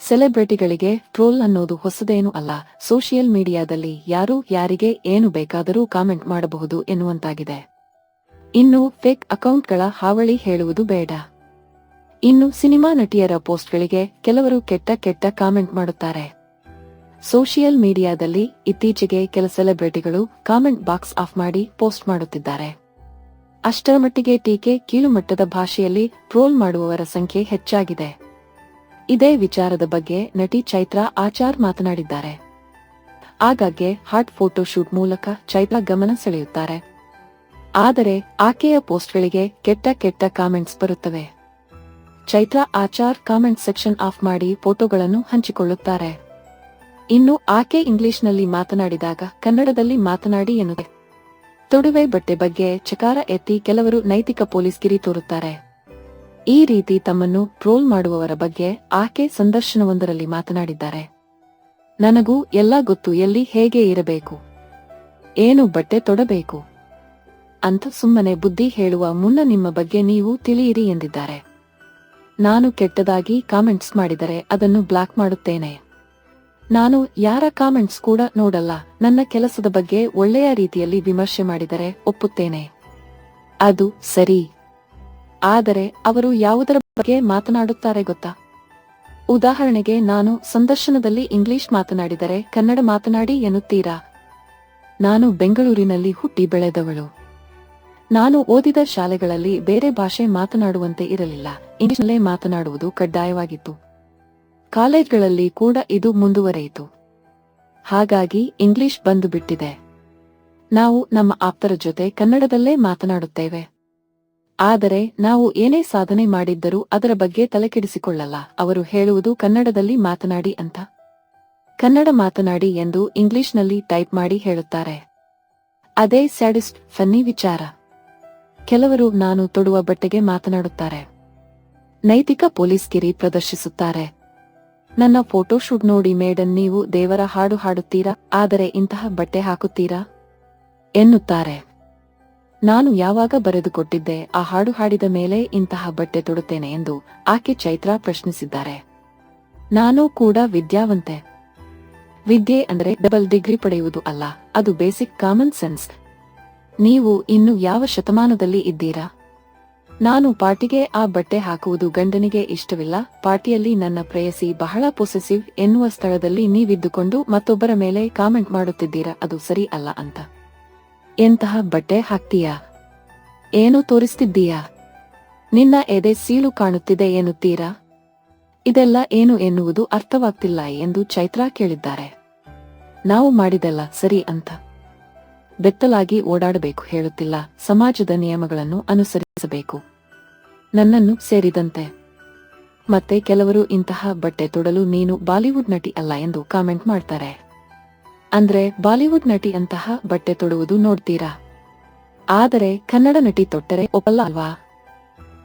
ಸೆಲೆಬ್ರಿಟಿಗಳಿಗೆ troll ಅನ್ನೋದು ಹೊಸದೇನೂ ಅಲ್ಲ. Social ಮೀಡಿಯಾದಲ್ಲಿ ಯಾರು ಯಾರಿಗೆ ಏನು ಬೇಕಾದರೂ ಕಾಮೆಂಟ್ ಮಾಡಬಹುದು ಎನ್ನುವಂತಾಗಿದೆ. ಇನ್ನು ಫೇಕ್ ಅಕೌಂಟ್ಗಳ ಹಾವಳಿ ಹೇಳುವುದು ಬೇಡ. ಇನ್ನು ಸಿನಿಮಾ ನಟಿಯರ ಪೋಸ್ಟ್ಗಳಿಗೆ ಕೆಲವರು ಕೆಟ್ಟ ಕೆಟ್ಟ ಕಾಮೆಂಟ್ ಮಾಡುತ್ತಾರೆ. ಸೋಷಿಯಲ್ ಮೀಡಿಯಾದಲ್ಲಿ ಇತ್ತೀಚೆಗೆ ಕೆಲ ಸೆಲೆಬ್ರಿಟಿಗಳು ಕಾಮೆಂಟ್ ಬಾಕ್ಸ್ ಆಫ್ ಮಾಡಿ ಪೋಸ್ಟ್ ಮಾಡುತ್ತಿದ್ದಾರೆ. ಅಷ್ಟರ ಮಟ್ಟಿಗೆ ಟೀಕೆ ಕೀಳುಮಟ್ಟದ ಭಾಷೆಯಲ್ಲಿ ಟ್ರೋಲ್ ಮಾಡುವವರ ಸಂಖ್ಯೆ ಹೆಚ್ಚಾಗಿದೆ. ಇದೇ ವಿಚಾರದ ಬಗ್ಗೆ ನಟಿ ಚೈತ್ರಾ ಆಚಾರ್ ಮಾತನಾಡಿದ್ದಾರೆ. ಆಗಾಗ್ಗೆ ಹಾಟ್ ಫೋಟೋ ಶೂಟ್ ಮೂಲಕ ಚೈತ್ರಾ ಗಮನ ಸೆಳೆಯುತ್ತಾರೆ. ಆದರೆ ಆಕೆಯ ಪೋಸ್ಟ್ಗಳಿಗೆ ಕೆಟ್ಟ ಕೆಟ್ಟ ಕಾಮೆಂಟ್ಸ್ ಬರುತ್ತವೆ. Chaitra Achar comment section off ಮಾಡಿ ಫೋಟೋಗಳನ್ನು ಹಂಚಿಕೊಳ್ಳುತ್ತಾರೆ. ಇನ್ನು ಆಕೆ ಇಂಗ್ಲಿಷ್ನಲ್ಲಿ ಮಾತನಾಡಿದಾಗ ಕನ್ನಡದಲ್ಲಿ ಮಾತನಾಡಿ ಎನ್ನುತ್ತೆ ತೊಡುವೆ ಬಟ್ಟೆ ಬಗ್ಗೆ ಚಕಾರ ಎತ್ತಿ ಕೆಲವರು ನೈತಿಕ ಪೊಲೀಸ್ ಗಿರಿ ತೋರುತ್ತಾರೆ. ಈ ರೀತಿ ತಮ್ಮನ್ನು ಟ್ರೋಲ್ ಮಾಡುವವರ ಬಗ್ಗೆ ಆಕೆ ಸಂದರ್ಶನವೊಂದರಲ್ಲಿ ಮಾತನಾಡಿದ್ದಾರೆ. ನನಗೂ ಎಲ್ಲ ಗೊತ್ತು ಎಲ್ಲಿ ಹೇಗೆ ಇರಬೇಕು. ಏನು ಬಟ್ಟೆ ತೊಡಬೇಕು. ಅಂತ ಸುಮ್ಮನೆ ಬುದ್ಧಿ ಹೇಳುವ ಮುನ್ನ ನಿಮ್ಮ ಬಗ್ಗೆ ನೀವು ತಿಳಿಯಿರಿ ಎಂದಿದ್ದಾರೆ. ನಾನು ಕೆಟ್ಟದಾಗಿ ಕಾಮೆಂಟ್ಸ್ ಮಾಡಿದರೆ ಅದನ್ನು ಬ್ಲಾಕ್ ಮಾಡುತ್ತೇನೆ. ನಾನು ಯಾರ ಕಾಮೆಂಟ್ಸ್ ಕೂಡ ನೋಡಲ್ಲ, ನನ್ನ ಕೆಲಸದ ಬಗ್ಗೆ ಒಳ್ಳೆಯ ರೀತಿಯಲ್ಲಿ ವಿಮರ್ಶೆ ಮಾಡಿದರೆ ಒಪ್ಪುತ್ತೇನೆ. ಅದು ಸರಿ. ಆದರೆ ಅವರು ಯಾವುದರ ಬಗ್ಗೆ ಮಾತನಾಡುತ್ತಾರೆ ಗೊತ್ತಾ? ಉದಾಹರಣೆಗೆ ನಾನು ಸಂದರ್ಶನದಲ್ಲಿ ಇಂಗ್ಲಿಷ್ ಮಾತನಾಡಿದರೆ ಕನ್ನಡ ಮಾತನಾಡಿ ಎನ್ನುತ್ತೀರಾ? ನಾನು ಬೆಂಗಳೂರಿನಲ್ಲಿ ಹುಟ್ಟಿ ಬೆಳೆದವಳು. ನಾನು ಓದಿದ ಶಾಲೆಗಳಲ್ಲಿ ಬೇರೆ ಭಾಷೆ ಮಾತನಾಡುವಂತೆ ಇರಲಿಲ್ಲ. ಇಂಗ್ಲಿಷ್ನಲ್ಲೇ ಮಾತನಾಡುವುದು ಕಡ್ಡಾಯವಾಗಿತ್ತು. ಕಾಲೇಜ್ಗಳಲ್ಲಿ ಕೂಡ ಇದು ಮುಂದುವರೆಯಿತು. ಹಾಗಾಗಿ ಇಂಗ್ಲಿಷ್ ಬಂದು ಬಿಟ್ಟಿದೆ ನಾವು ನಮ್ಮ ಆಪ್ತರ ಜೊತೆ ಕನ್ನಡದಲ್ಲೇ ಮಾತನಾಡುತ್ತೇವೆ. ಆದರೆ ನಾವು ಏನೇ ಸಾಧನೆ ಮಾಡಿದ್ದರೂ ಅದರ ಬಗ್ಗೆ ತಲೆಕೆಡಿಸಿಕೊಳ್ಳಲ್ಲ. ಅವರು ಹೇಳುವುದು ಕನ್ನಡದಲ್ಲಿ ಮಾತನಾಡಿ ಅಂತ. ಕನ್ನಡ ಮಾತನಾಡಿ ಎಂದು ಇಂಗ್ಲಿಷ್ನಲ್ಲಿ ಟೈಪ್ ಮಾಡಿ ಹೇಳುತ್ತಾರೆ. ಅದೇ ಸ್ಯಾಡಿಸ್ಟ್, ಫನ್ನಿ ವಿಚಾರ. ಕೆಲವರು ನಾನು ತೊಡುವ ಬಟ್ಟೆಗೆ ಮಾತನಾಡುತ್ತಾರೆ. ನೈತಿಕ ಪೊಲೀಸ್ ಗಿರಿ ಪ್ರದರ್ಶಿಸುತ್ತಾರೆ. ನನ್ನ ಫೋಟೋಶೂಟ್ ನೋಡಿ ಮೇಡನ್ ನೀವು ದೇವರ ಹಾಡು ಹಾಡುತ್ತೀರಾ? ಆದರೆ ಇಂತಹ ಬಟ್ಟೆ ಹಾಕುತ್ತೀರಾ? ಎನ್ನುತ್ತಾರೆ. ನಾನು ಯಾವಾಗ ಬರೆದುಕೊಟ್ಟಿದ್ದೆ ಆ ಹಾಡು ಹಾಡಿದ ಮೇಲೆ ಇಂತಹ ಬಟ್ಟೆ ತೊಡುತ್ತೇನೆ ಎಂದು ಆಕೆ ಚೈತ್ರಾ ಪ್ರಶ್ನಿಸಿದ್ದಾರೆ. ನಾನು ಕೂಡ ವಿದ್ಯಾವಂತೆ. ವಿದ್ಯೆ ಅಂದರೆ ಡಬಲ್ ಡಿಗ್ರಿ ಪಡೆಯುವುದು ಅಲ್ಲ, ಅದು ಬೇಸಿಕ್ ಕಾಮನ್ ಸೆನ್ಸ್. ನೀವು ಇನ್ನು ಯಾವ ಶತಮಾನದಲ್ಲಿ ಇದ್ದೀರಾ? ನಾನು ಪಾರ್ಟಿಗೆ ಆ ಬಟ್ಟೆ ಹಾಕುವುದು ಗಂಡನಿಗೆ ಇಷ್ಟವಿಲ್ಲ, ಪಾರ್ಟಿಯಲ್ಲಿ ನನ್ನ ಪ್ರೇಯಸಿ ಬಹಳ ಪೊಸೆಸಿವ್ ಎನ್ನುವ ಸ್ಥಳದಲ್ಲಿ ನೀವಿದ್ದುಕೊಂಡು ಮತ್ತೊಬ್ಬರ ಮೇಲೆ ಕಾಮೆಂಟ್ ಮಾಡುತ್ತಿದ್ದೀರಾ, ಅದು ಸರಿ ಅಲ್ಲ ಅಂತ. ಎಂತಹ ಬಟ್ಟೆ ಹಾಕ್ತೀಯಾ? ಏನು ತೋರಿಸ್ತಿದ್ದೀಯಾ? ನಿನ್ನ ಎದೆ ಸೀಲು ಕಾಣುತ್ತಿದೆ ಎನ್ನುತ್ತೀರಾ? ಇದೆಲ್ಲ ಏನು ಎನ್ನುವುದು ಅರ್ಥವಾಗ್ತಿಲ್ಲ ಎಂದು ಚೈತ್ರಾ ಕೇಳಿದ್ದಾರೆ. ನಾವು ಮಾಡಿದೆಲ್ಲ ಸರಿ ಅಂತ. ಬೆತ್ತಲಾಗಿ ಓಡಾಡಬೇಕು ಹೇಳುತ್ತಿಲ್ಲ. ಸಮಾಜದ ನಿಯಮಗಳನ್ನು ಅನುಸರಿಸಬೇಕು. ನನ್ನನ್ನು ಸೇರಿದಂತೆ. ಮತ್ತೆ ಕೆಲವರು ಇಂತಹ ಬಟ್ಟೆ ತೊಡಲು ನೀನು ಬಾಲಿವುಡ್ ನಟಿ ಅಲ್ಲ ಎಂದು ಕಾಮೆಂಟ್ ಮಾಡ್ತಾರೆ. ಅಂದ್ರೆ ಬಾಲಿವುಡ್ ನಟಿ ಅಂತಹ ಬಟ್ಟೆ ತೊಡುವುದು ನೋಡ್ತೀರಾ? ಆದರೆ ಕನ್ನಡ ನಟಿ ತೊಟ್ಟರೆ ಒಪ್ಪಲ್ಲ ಅಲ್ವಾ?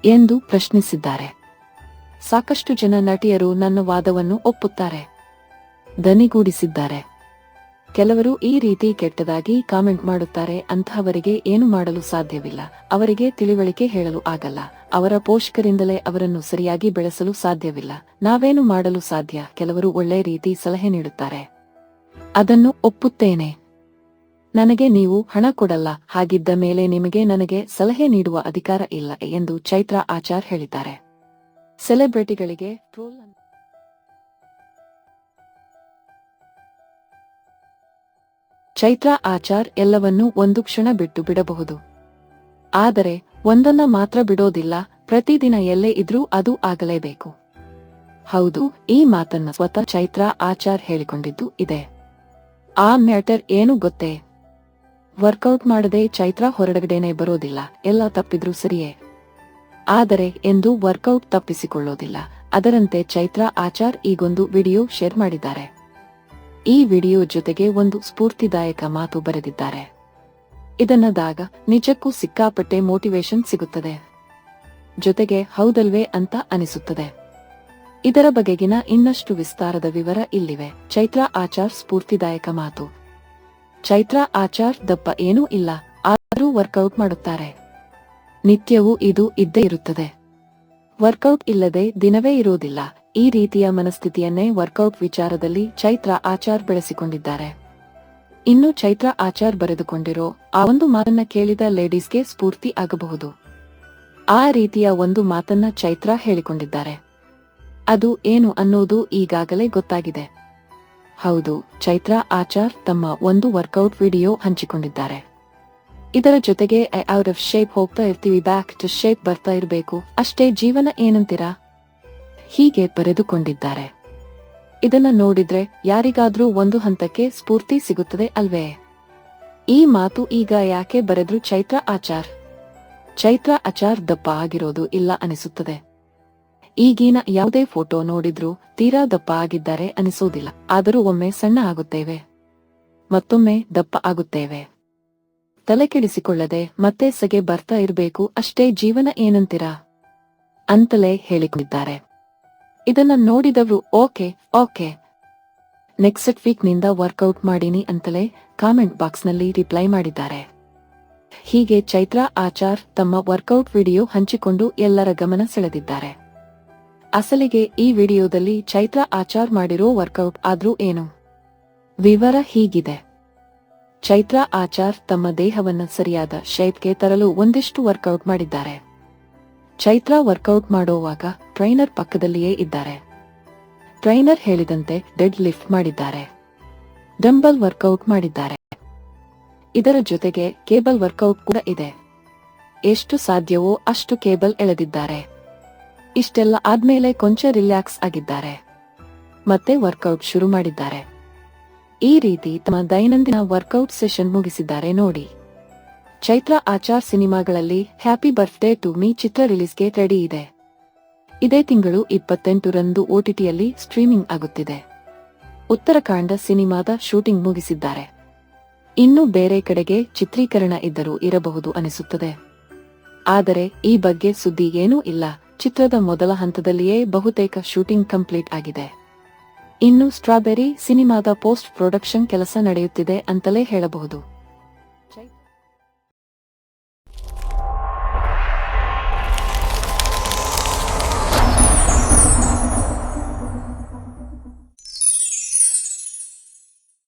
ಎಂದು ಪ್ರಶ್ನಿಸಿದ್ದಾರೆ. ಸಾಕಷ್ಟು ಜನ ನಟಿಯರು ನನ್ನ ವಾದವನ್ನು ಒಪ್ಪುತ್ತಾರೆ. ದನಿಗೂಡಿಸಿದ್ದಾರೆ ಕೆಲವರು ಈ ರೀತಿ ಕೆಟ್ಟದಾಗಿ ಕಾಮೆಂಟ್ ಮಾಡುತ್ತಾರೆ ಅಂತಹವರಿಗೆ ಏನು ಮಾಡಲು ಸಾಧ್ಯವಿಲ್ಲ. ಅವರಿಗೆ ತಿಳಿವಳಿಕೆ ಹೇಳಲು ಆಗಲ್ಲ. ಅವರ ಪೋಷಕರಿಂದಲೇ ಅವರನ್ನು ಸರಿಯಾಗಿ ಬೆಳೆಸಲು ಸಾಧ್ಯವಿಲ್ಲ. ನಾವೇನು ಮಾಡಲು ಸಾಧ್ಯ? ಕೆಲವರು ಒಳ್ಳೆ ರೀತಿ ಸಲಹೆ ನೀಡುತ್ತಾರೆ. ಅದನ್ನು ಒಪ್ಪುತ್ತೇನೆ. ನನಗೆ ನೀವು ಹಣ ಕೊಡಲ್ಲ, ಹಾಗಿದ್ದ ಮೇಲೆ ನಿಮಗೆ ನನಗೆ ಸಲಹೆ ನೀಡುವ ಅಧಿಕಾರ ಇಲ್ಲ ಎಂದು ಚೈತ್ರಾ ಆಚಾರ್ ಹೇಳಿದ್ದಾರೆ. ಸೆಲೆಬ್ರಿಟಿಗಳಿಗೆ ಟ್ರೋಲ್ ಚೈತ್ರಾ ಆಚಾರ್ ಎಲ್ಲವನ್ನೂ ಒಂದು ಕ್ಷಣ ಬಿಟ್ಟು ಬಿಡಬಹುದು. ಆದರೆ, ಒಂದನ್ನ ಮಾತ್ರ ಬಿಡೋದಿಲ್ಲ, ಪ್ರತಿದಿನ ಎಲ್ಲೇ ಇದ್ರೂ ಅದು ಆಗಲೇಬೇಕು. ಹೌದು, ಈ ಮಾತನ್ನ ಸ್ವತಃ ಚೈತ್ರಾ ಆಚಾರ್ ಹೇಳಿಕೊಂಡಿದ್ದು ಇದೆ. ಆ ಮ್ಯಾಟರ್ ಏನು ಗೊತ್ತೇ? ವರ್ಕೌಟ್ ಮಾಡದೆ ಚೈತ್ರ ಹೊರಗಡೆನೆ ಬರೋದಿಲ್ಲ, ಎಲ್ಲ ತಪ್ಪಿದ್ರೂ ಸರಿಯೇ? ಆದರೆ ಎಂದು ವರ್ಕೌಟ್ ತಪ್ಪಿಸಿಕೊಳ್ಳೋದಿಲ್ಲ, ಅದರಂತೆ ಚೈತ್ರ ಆಚಾರ್ ಈಗೊಂದು ವಿಡಿಯೋ ಶೇರ್ ಮಾಡಿದ್ದಾರೆ. ಈ ವಿಡಿಯೋ ಜೊತೆಗೆ ಒಂದು ಸ್ಫೂರ್ತಿದಾಯಕ ಮಾತು ಬರೆದಿದ್ದಾರೆ. ಇದನ್ನದಾಗ ನಿಜಕ್ಕೂ ಸಿಕ್ಕಾಪಟ್ಟೆ ಮೋಟಿವೇಶನ್ ಸಿಗುತ್ತದೆ. ಜೊತೆಗೆ ಹೌದಲ್ವೇ ಅಂತ ಅನಿಸುತ್ತದೆ. ಇದರ ಬಗೆಗಿನ ಇನ್ನಷ್ಟು ವಿಸ್ತಾರದ ವಿವರ ಇಲ್ಲಿವೆ. ಚೈತ್ರ ಆಚಾರ್ ಸ್ಫೂರ್ತಿದಾಯಕ ಮಾತು. ಚೈತ್ರ ಆಚಾರ್ ದಪ್ಪ ಏನೂ ಇಲ್ಲ, ಆದರೂ ವರ್ಕೌಟ್ ಮಾಡುತ್ತಾರೆ. ನಿತ್ಯವೂ ಇದು ಇದ್ದೇ ಇರುತ್ತದೆ. ವರ್ಕೌಟ್ ಇಲ್ಲದೆ ದಿನವೇ ಇರುವುದಿಲ್ಲ ಈ ರೀತಿಯ ಮನಸ್ಥಿತಿಯನ್ನೇ ವರ್ಕೌಟ್ ವಿಚಾರದಲ್ಲಿ ಚೈತ್ರ ಆಚಾರ್ ಬೆಳೆಸಿಕೊಂಡಿದ್ದಾರೆ. ಇನ್ನು ಚೈತ್ರ ಆಚಾರ್ ಬರೆದುಕೊಂಡಿರೋ ಆ ಒಂದು ಮಾತನ್ನ ಕೇಳಿದ ಲೇಡೀಸ್ಗೆ ಸ್ಫೂರ್ತಿ ಆಗಬಹುದು. ಆ ರೀತಿಯ ಒಂದು ಮಾತನ್ನ ಚೈತ್ರ ಹೇಳಿಕೊಂಡಿದ್ದಾರೆ. ಅದು ಏನು ಅನ್ನೋದು ಈಗಾಗಲೇ ಗೊತ್ತಾಗಿದೆ. ಹೌದು, ಚೈತ್ರಾ ಆಚಾರ್ ತಮ್ಮ ಒಂದು ವರ್ಕೌಟ್ ವಿಡಿಯೋ ಹಂಚಿಕೊಂಡಿದ್ದಾರೆ. ಇದರ ಜೊತೆಗೆ ಐ ಔಟ್ ಆಫ್ ಶೇಪ್ ಹೋಗ್ತಾ ಇರ್ತೀವಿ, ಬ್ಯಾಕ್ ಟು ಶೇಪ್ ಬರ್ತಾ ಇರಬೇಕು, ಅಷ್ಟೇ ಜೀವನ ಏನಂತೀರಾ? ಹೀಗೆ ಬರೆದುಕೊಂಡಿದ್ದಾರೆ. ಇದನ್ನ ನೋಡಿದ್ರೆ ಯಾರಿಗಾದ್ರೂ ಒಂದು ಹಂತಕ್ಕೆ ಸ್ಫೂರ್ತಿ ಸಿಗುತ್ತದೆ ಅಲ್ವೇ? ಈ ಮಾತು ಈಗ ಯಾಕೆ ಬರೆದ್ರು ಚೈತ್ರ ಆಚಾರ್? ಚೈತ್ರ ಆಚಾರ್ ದಪ್ಪ ಆಗಿರೋದು ಇಲ್ಲ ಅನಿಸುತ್ತದೆ. ಈಗಿನ ಯಾವುದೇ ಫೋಟೋ ನೋಡಿದ್ರೂ ತೀರಾ ದಪ್ಪ ಆಗಿದ್ದಾರೆ ಅನಿಸೋದಿಲ್ಲ. ಆದರೂ ಒಮ್ಮೆ ಸಣ್ಣ ಆಗುತ್ತೇವೆ. ಮತ್ತೊಮ್ಮೆ ದಪ್ಪ ಆಗುತ್ತೇವೆ. ತಲೆ ಕೆಡಿಸಿಕೊಳ್ಳದೆ ಮತ್ತೆ ಸಗೆ ಬರ್ತಾ ಇರಬೇಕು, ಅಷ್ಟೇ ಜೀವನ ಏನಂತೀರಾ? ಅಂತಲೇ ಹೇಳಿಕೊಂಡಿದ್ದಾರೆ. ಇದನ್ನ ನೋಡಿದವರು, ಓಕೆ ಓಕೆ. ನೆಕ್ಸ್ಟ್ ವೀಕ್ನಿಂದ ವರ್ಕೌಟ್ ಮಾಡಿನಿ ಅಂತಲೇ ಕಾಮೆಂಟ್ ಬಾಕ್ಸ್ನಲ್ಲಿ ರಿಪ್ಲೈ ಮಾಡಿದ್ದಾರೆ. ಹೀಗೆ ಚೈತ್ರಾ ಆಚಾರ್ ತಮ್ಮ ವರ್ಕೌಟ್ ವಿಡಿಯೋ ಹಂಚಿಕೊಂಡು ಎಲ್ಲರ ಗಮನ ಸೆಳೆದಿದ್ದಾರೆ. ಅಸಲಿಗೆ ಈ ವಿಡಿಯೋದಲ್ಲಿ ಚೈತ್ರ ಆಚಾರ್ ಮಾಡಿರೋ ವರ್ಕೌಟ್ ಆದ್ರೂ ಏನು? ವಿವರ ಹೀಗಿದೆ. ಚೈತ್ರ ಆಚಾರ್ ತಮ್ಮ ದೇಹವನ್ನ ಸರಿಯಾದ ಶೇಪ್ಗೆ ತರಲು ಒಂದಿಷ್ಟು ವರ್ಕೌಟ್ ಮಾಡಿದ್ದಾರೆ. ಚೈತ್ರ ವರ್ಕೌಟ್ ಮಾಡುವಾಗ ಟ್ರೈನರ್ ಪಕ್ಕದಲ್ಲಿಯೇ ಇದ್ದಾರೆ. ಟ್ರೈನರ್ ಹೇಳಿದಂತೆ ಡೆಡ್ ಲಿಫ್ಟ್ ಮಾಡಿದ್ದಾರೆ. ಡಂಬಲ್ ವರ್ಕೌಟ್ ಮಾಡಿದ್ದಾರೆ. ಇದರ ಜೊತೆಗೆ ಕೇಬಲ್ ವರ್ಕೌಟ್ ಕೂಡ ಇದೆ. ಎಷ್ಟು ಸಾಧ್ಯವೋ ಅಷ್ಟು ಕೇಬಲ್ ಎಳೆದಿದ್ದಾರೆ. ಇಷ್ಟೆಲ್ಲ ಆದ್ಮೇಲೆ ಕೊಂಚ ರಿಲ್ಯಾಕ್ಸ್ ಆಗಿದ್ದಾರೆ. ಮತ್ತೆ ವರ್ಕೌಟ್ ಶುರು ಮಾಡಿದ್ದಾರೆ. ಈ ರೀತಿ ತಮ್ಮ ದೈನಂದಿನ ವರ್ಕೌಟ್ ಸೆಷನ್ ಮುಗಿಸಿದ್ದಾರೆ ನೋಡಿ. ಚೈತ್ರ ಆಚಾರ್ ಸಿನಿಮಾಗಳಲ್ಲಿ ಹ್ಯಾಪಿ ಬರ್ತ್ಡೇ ಟು ಮೀ ಚಿತ್ರ ರಿಲೀಸ್ಗೆ ರೆಡಿ ಇದೆ. ಇದೇ ತಿಂಗಳು ಇಪ್ಪತ್ತೆಂಟರಂದು ಓಟಿಟಿಯಲ್ಲಿ ಸ್ಟ್ರೀಮಿಂಗ್ ಆಗುತ್ತಿದೆ. ಉತ್ತರಕಾಂಡ ಸಿನಿಮಾದ ಶೂಟಿಂಗ್ ಮುಗಿಸಿದ್ದಾರೆ. ಇನ್ನು ಬೇರೆ ಕಡೆಗೆ ಚಿತ್ರೀಕರಣ ಇದ್ದರೂ ಇರಬಹುದು ಅನಿಸುತ್ತದೆ. ಆದರೆ ಈ ಬಗ್ಗೆ ಸುದ್ದಿ ಏನೂ ಇಲ್ಲ. ಚಿತ್ರದ ಮೊದಲ ಹಂತದಲ್ಲಿಯೇ ಬಹುತೇಕ ಶೂಟಿಂಗ್ ಕಂಪ್ಲೀಟ್ ಆಗಿದೆ. ಇನ್ನು ಸ್ಟ್ರಾಬೆರಿ ಸಿನಿಮಾದ ಪೋಸ್ಟ್ ಪ್ರೊಡಕ್ಷನ್ ಕೆಲಸ ನಡೆಯುತ್ತಿದೆ ಅಂತಲೇ ಹೇಳಬಹುದು.